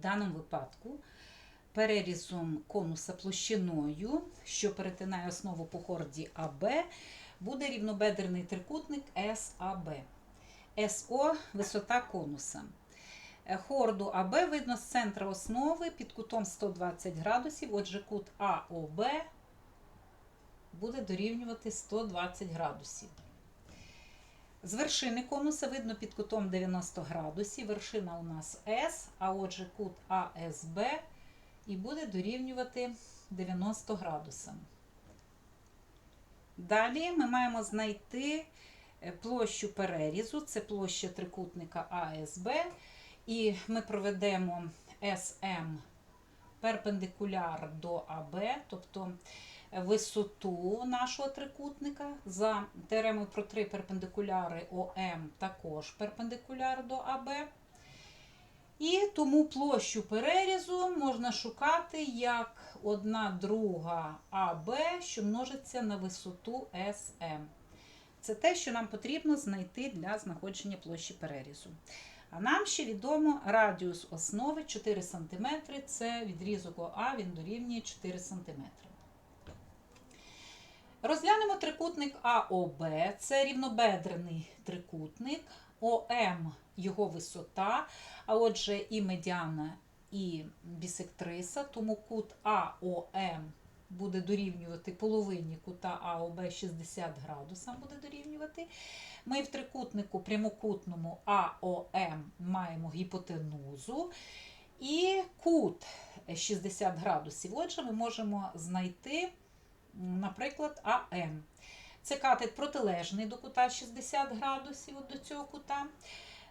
даному випадку перерізом конуса площиною, що перетинає основу по хорді АБ, буде рівнобедрений трикутник САБ. СО висота конуса. Е, Хорду АБ видно з центра основи під кутом 120 градусів. Отже, кут АОБ буде дорівнювати 120 градусів. З вершини конуса видно під кутом 90 градусів. Вершина у нас С, а отже, кут АСБ і буде дорівнювати 90 градусам. Далі ми маємо знайти е, площу перерізу, це площа трикутника АСБ, і ми проведемо СМ перпендикуляр до АБ, тобто висоту нашого трикутника. За теоремою про три перпендикуляри ОМ також перпендикуляр до АБ. І тому площу перерізу можна шукати як 1 друга АБ, що множиться на висоту СМ. Це те, що нам потрібно знайти для знаходження площі перерізу. А нам ще відомо радіус основи 4 см, це відрізок ОА, він дорівнює 4 см. Розглянемо трикутник АОБ, це рівнобедрений трикутник, ОМ його висота, а отже, і медіана, і бісектриса, тому кут АОМ буде дорівнювати половині кута АОБ 60 градусам буде дорівнювати. Ми в трикутнику прямокутному АОМ маємо гіпотенузу і кут 60 градусів. Отже, ми можемо знайти, наприклад, АМ. Це катет протилежний до кута 60 градусів от до цього кута.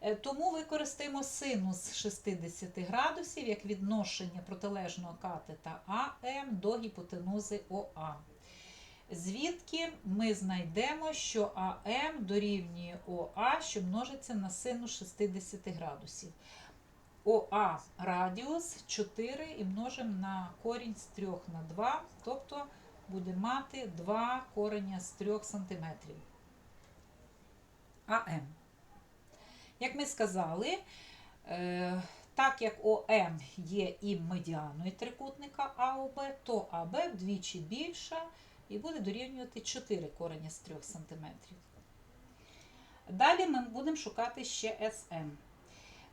Е, Тому використаємо синус 60 градусів як відношення протилежного катета АМ до гіпотенузи ОА. Звідки ми знайдемо, що АМ дорівнює ОА, що множиться на синус 60 градусів. ОА радіус 4 і множимо на корінь з 3 на 2, тобто буде мати 2 кореня з 3 см. АМ. Як ми сказали, е, так як ОМ є і медіаною трикутника АОБ, то АБ вдвічі більша і буде дорівнювати 4 корення з 3 см. Далі ми будемо шукати ще СМ.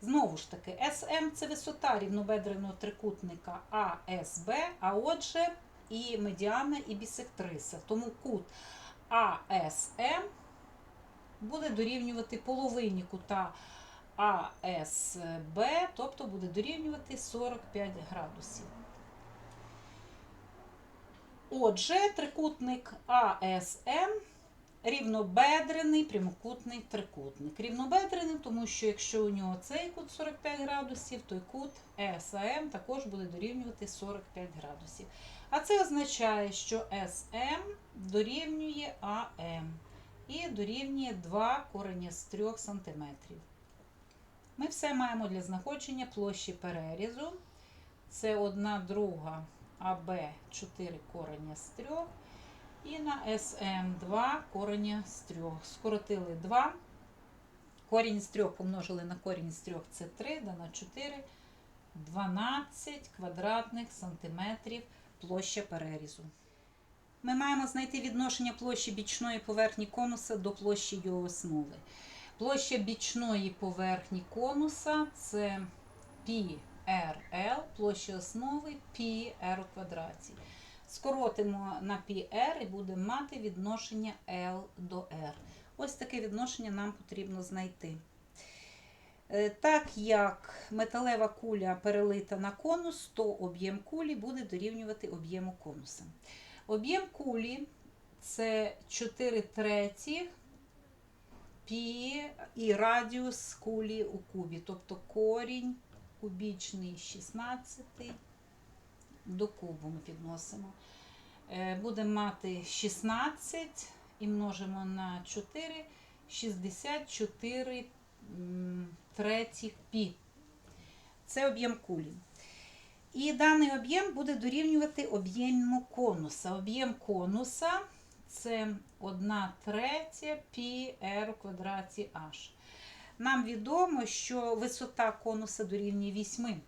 Знову ж таки, СМ це висота рівнобедреного трикутника АСБ, а отже, і медіана, і бісектриса. Тому кут АСМ буде дорівнювати половині кута АСБ, тобто буде дорівнювати 45 градусів. Отже, трикутник АСМ рівнобедрений прямокутний трикутник. Рівнобедрений, тому що якщо у нього цей кут 45 градусів, то й кут САМ також буде дорівнювати 45 градусів. А це означає, що СМ дорівнює АМ і дорівнює 2 корення з 3 см. Ми все маємо для знаходження площі перерізу. Це 1 друга АБ 4 корення з 3. І на СМ 2 корення з 3. Скоротили 2. Корінь з 3 помножили на корінь з 3 це 3, да на 4, 12 квадратних сантиметрів площа перерізу. Ми маємо знайти відношення площі бічної поверхні конуса до площі його основи. Площа бічної поверхні конуса це PRL, площа основи πr у квадраті. Скоротимо на πr і будемо мати відношення L до R. Ось таке відношення нам потрібно знайти. Е, Так як металева куля перелита на конус, то об'єм кулі буде дорівнювати об'єму конуса. Об'єм кулі це 4 треті пі і радіус кулі у кубі, тобто корінь кубічний 16 до кубу ми підносимо. Е, Будемо мати 16 і множимо на 4, 64 м, третіх пі. Це об'єм кулі. І даний об'єм буде дорівнювати об'єму конуса. Об'єм конуса це 1 третя пі r у квадраті h. Нам відомо, що висота конуса дорівнює 8.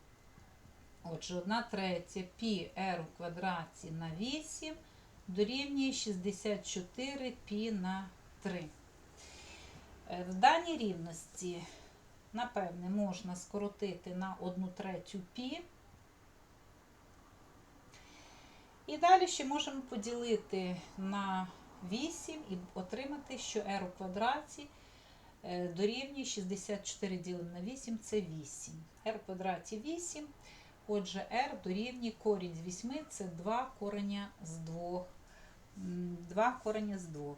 Отже, 1 третя пі r у квадраті на 8 дорівнює 64 пі на 3. Е, В даній рівності, напевне, можна скоротити на 1 третю пі. І далі ще можемо поділити на 8 і отримати, що r у квадраті е, дорівнює 64 ділимо на 8 це 8. r у квадраті 8. Отже, r дорівнює корінь з 8 це 2 кореня з 2. 2 кореня з 2.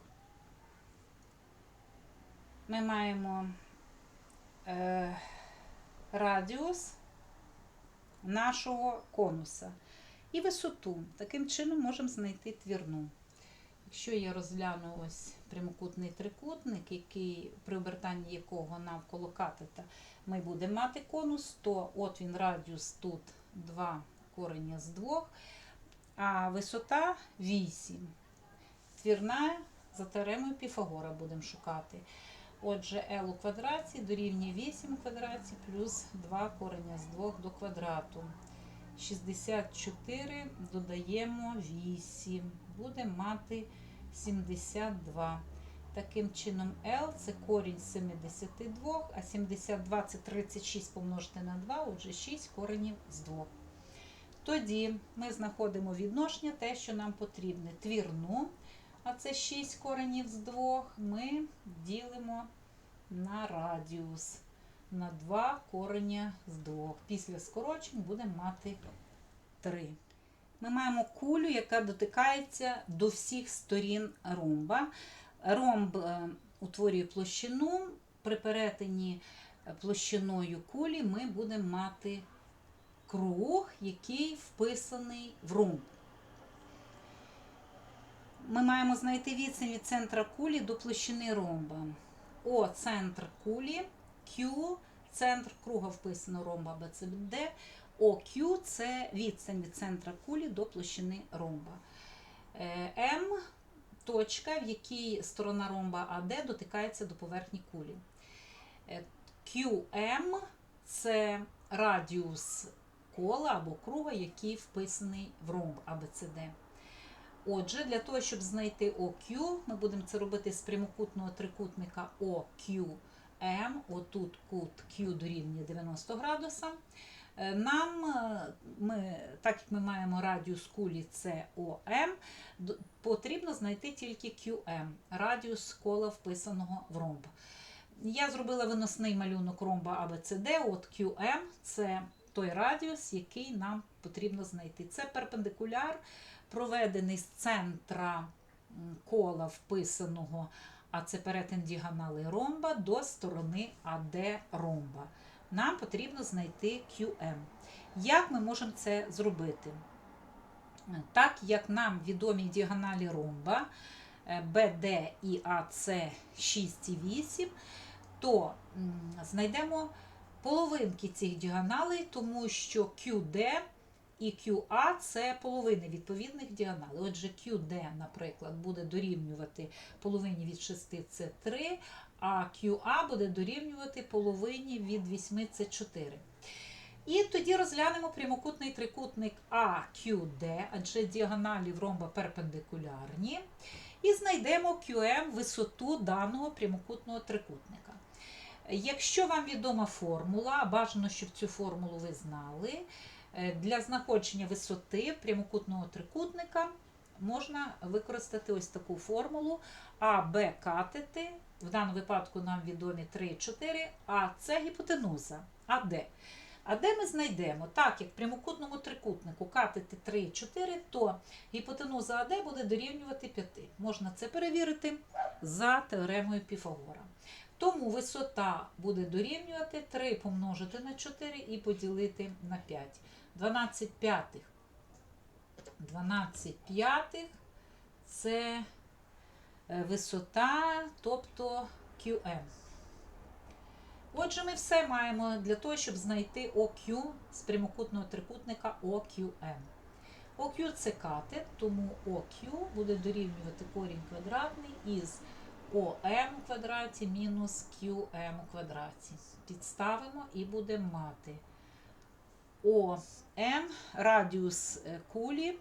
Ми маємо е, радіус нашого конуса і висоту. Таким чином можемо знайти твірну. Якщо я розгляну ось прямокутний трикутник, який, при обертанні якого навколо катета ми будемо мати конус, то от він радіус тут 2 корення з 2, а висота 8. Твірна за теоремою Піфагора будемо шукати. Отже, L у квадраті дорівнює 8 у квадраті плюс 2 корення з 2 до квадрату. 64 додаємо 8. Будемо мати 72. Таким чином, L це корінь з 72, а 72 це 36 помножити на 2, отже 6 коренів з 2. Тоді ми знаходимо відношення, те, що нам потрібне. Твірну, а це 6 коренів з 2, ми ділимо на радіус на 2 корення з 2. Після скорочень будемо мати 3. Ми маємо кулю, яка дотикається до всіх сторін ромба. Ромб е, утворює площину. При перетині площиною кулі ми будемо мати круг, який вписаний в ромб. Ми маємо знайти відстань від центра кулі до площини ромба. О, центр кулі, Q, центр круга вписано ромба BCD, OQ це відстань від центра кулі до площини ромба. Е, М точка, в якій сторона ромба АД дотикається до поверхні кулі. Е, QM це радіус кола або круга, який вписаний в ромб ABCD. Отже, для того, щоб знайти OQ, ми будемо це робити з прямокутного трикутника OQM. Отут кут Q дорівнює 90 градуса. Е, Нам, е, ми, так як ми маємо радіус кулі COM, д- потрібно знайти тільки QM, радіус кола вписаного в ромб. Я зробила виносний малюнок ромба ABCD, от QM це той радіус, який нам потрібно знайти. Це перпендикуляр, проведений з центра кола вписаного, а це перетин діагонали ромба до сторони АД ромба. Нам потрібно знайти QM. Як ми можемо це зробити? Так як нам відомі діагоналі ромба е, BD і AC 6 і 8, то знайдемо половинки цих діагоналей, тому що QD і QA це половини відповідних діагоналей. Отже, QD, наприклад, буде дорівнювати половині від 6 це 3, а QA буде дорівнювати половині від 8 це 4. І тоді розглянемо прямокутний трикутник AQD, адже діагоналі в ромба перпендикулярні. І знайдемо QM висоту даного прямокутного трикутника. Якщо вам відома формула, бажано, щоб цю формулу ви знали, для знаходження висоти прямокутного трикутника можна використати ось таку формулу А, Б катети, в даному випадку нам відомі 3, 4, а це гіпотенуза АД. А де ми знайдемо? Так, як в прямокутному трикутнику катети 3, 4, то гіпотенуза АД буде дорівнювати 5. Можна це перевірити за теоремою Піфагора. Тому висота буде дорівнювати 3 помножити на 4 і поділити на 5. 12 п'ятих. 12 п'ятих це е, висота, тобто QM. Отже, ми все маємо для того, щоб знайти OQ з прямокутного трикутника OQM. OQ це катет, тому OQ буде дорівнювати корінь квадратний із OM квадраті мінус QM квадраті. Підставимо і будемо мати ОН, радіус е, кулі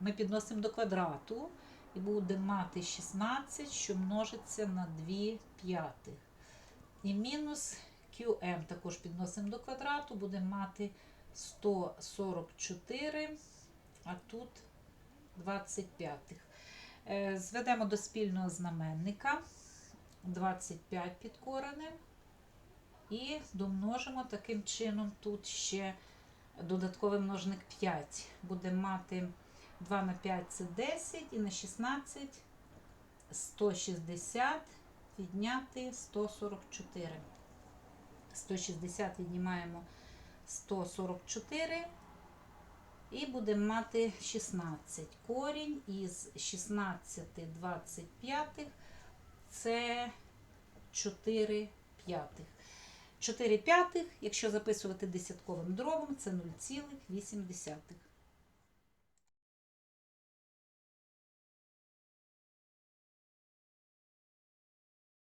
ми підносимо до квадрату і будемо мати 16, що множиться на 2 п'ятих. І мінус QM також підносимо до квадрату, будемо мати 144, а тут 25. Е, Зведемо до спільного знаменника 25 під коренем. І домножимо таким чином тут ще додатковий множник 5. Будемо мати 2 на 5 це 10 і на 16 160 відняти 144. 160 віднімаємо 144 і будемо мати 16. Корінь із 16 25 це 4 п'ятих. 4 п'ятих, якщо записувати десятковим дробом, це 0,8.